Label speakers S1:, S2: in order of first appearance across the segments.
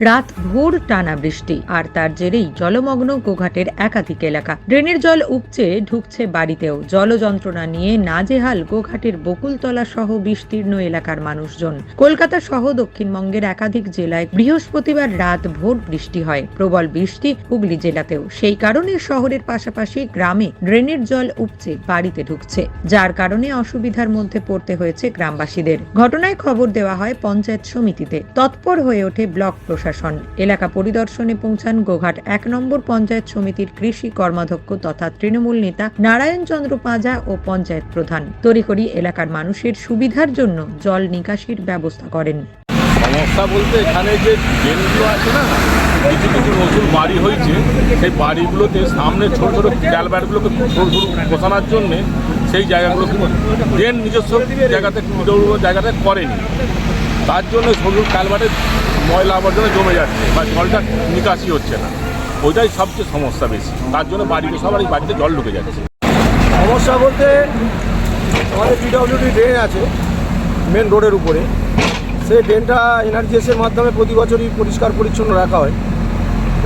S1: রাত ভোর টানা বৃষ্টি, আর তার জেরেই জলমগ্ন গোঘাটের একাধিক এলাকা। ড্রেনের জল উপচে ঢুকছে বাড়িতেও। জল যন্ত্রণা নিয়ে নাজেহাল গোঘাটের বকুলতলা সহ বিস্তীর্ণ এলাকার মানুষজন। কলকাতা সহ দক্ষিণবঙ্গের একাধিক জেলায় বৃহস্পতিবার রাত ভোর বৃষ্টি হয়। প্রবল বৃষ্টি হুগলি জেলাতেও। সেই কারণে শহরের পাশাপাশি গ্রামে ড্রেনের জল উপচে বাড়িতে ঢুকছে। যার কারণে অসুবিধার মধ্যে পড়তে হয়েছে গ্রামবাসীদের। ঘটনায় খবর দেওয়া হয় পঞ্চায়েত সমিতিতে। তৎপর হয়ে ওঠে ব্লক প্রশাসন। এলাকা পরিদর্শনে পৌঁছান গোঘাট এক নম্বর পঞ্চায়েত সমিতির কৃষি কর্মাধ্যক্ষ তথা তৃণমূল নেতা নারায়ণ চন্দ্র পাঁজা ও পঞ্চায়েত প্রধান। তড়িঘড়ি এলাকার মানুষের সুবিধার জন্য জল নিকাশির ব্যবস্থা করেন।
S2: সমস্যা বলতে এখানে যে ড্রেনগুলো আছে না, কিছু কিছু নতুন বাড়ি হয়েছে, সেই বাড়িগুলোতে সামনে ছোট ছোট ক্যালবারগুলোকে সরু বসানোর জন্যে সেই জায়গাগুলো ড্রেন নিজস্ব জায়গাতে জায়গাতে করেনি। তার জন্য সরু ক্যালবারে ময়লা আবর্জনা জমে যাচ্ছে বা জলটা নিকাশি হচ্ছে না। ওইটাই সবচেয়ে সমস্যা বেশি। তার জন্য বাড়িতে, সবারই বাড়িতে জল ঢুকে যাচ্ছে।
S3: সমস্যা বলতে আমাদের পিডব্লিউডি ড্রেন আছে মেন রোডের উপরে। সেই ড্রেনটা এনআরজিএসের মাধ্যমে প্রতি বছরই পরিষ্কার পরিচ্ছন্ন রাখা হয়।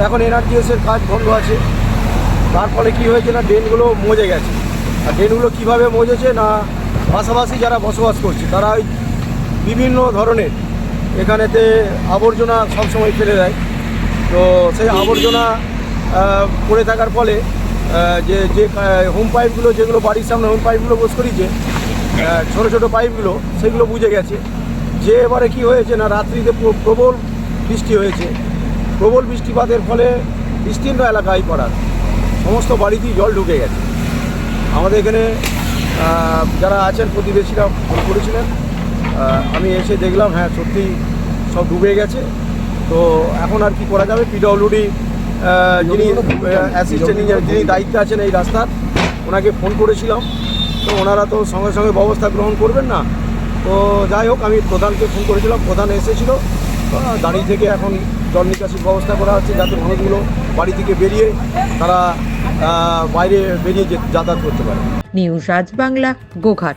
S3: এখন এনআরজিএসের কাজ বন্ধ আছে। তার ফলে কী হয়েছে না ড্রেনগুলো মজে গেছে। আর ড্রেনগুলো কীভাবে মজেছে না, পাশাপাশি যারা বসবাস করছে, তারা ওই বিভিন্ন ধরনের। এখানেতে আবর্জনা সবসময় ফেলে দেয়। তো সেই আবর্জনা পড়ে থাকার ফলে যে যে হোম পাইপগুলো যেগুলো বাড়ির সামনে হোম পাইপগুলো বস করিয়েছে ছোটো ছোটো পাইপগুলো সেগুলো বুঝে গেছে। যে এবারে কী হয়েছে না, রাত্রিতে প্রবল বৃষ্টি হয়েছে। প্রবল বৃষ্টিপাতের ফলে বিস্তীর্ণ এলাকায় পড়ার সমস্ত বাড়িতেই জল ঢুকে গেছে। আমাদের এখানে যারা আছেন প্রতিবেশীরা ফোন করেছিলেন। আমি এসে দেখলাম হ্যাঁ সত্যি সব ডুবে গেছে। তো এখন আর কি করা যাবে? পিডব্লিউডি যিনি অ্যাসিস্ট্যান্ট ইঞ্জিনিয়ার যিনি দায়িত্বে আছেন এই রাস্তার ওনাকে ফোন করেছিলাম। তো ওনারা তো সঙ্গে সঙ্গে ব্যবস্থা গ্রহণ করবেন না। তো যাই হোক আমি প্রধানকে ফোন করেছিলাম। প্রধান এসেছিল। দাঁড়িয়ে থেকে এখন জল নিকাশির ব্যবস্থা করা হচ্ছে যাতে মানুষগুলো বাড়ি থেকে বেরিয়ে তারা বাইরে বেরিয়ে যাতায়াত করতে পারে।
S1: নিউজ রাজ বাংলা গোঘাট।